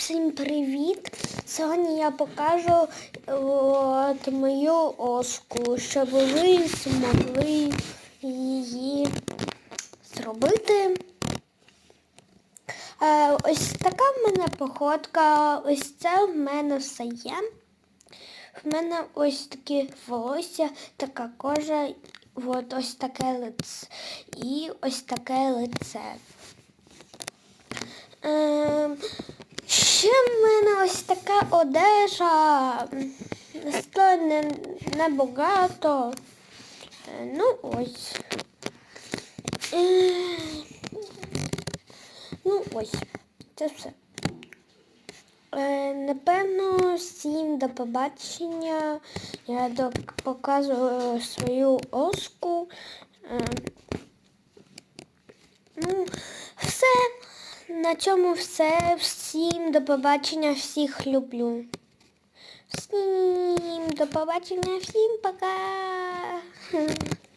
всім привіт! Сьогодні я покажу от, мою оску, щоб ви змогли її зробити. Е, ось така в мене походка, ось це в мене все є. В мене ось такі волосся, така кожа, от ось таке лице і ось таке лице. Ще в мене ось така одежа. Стоїть не, небагато. Е, Ну ось. Е, Ну ось. Це все. Е, напевно, всім до побачення. Я показую свою оску. Ну, все. На цьому все. Всім до побачення, всіх люблю. Всім до побачення, всім пока.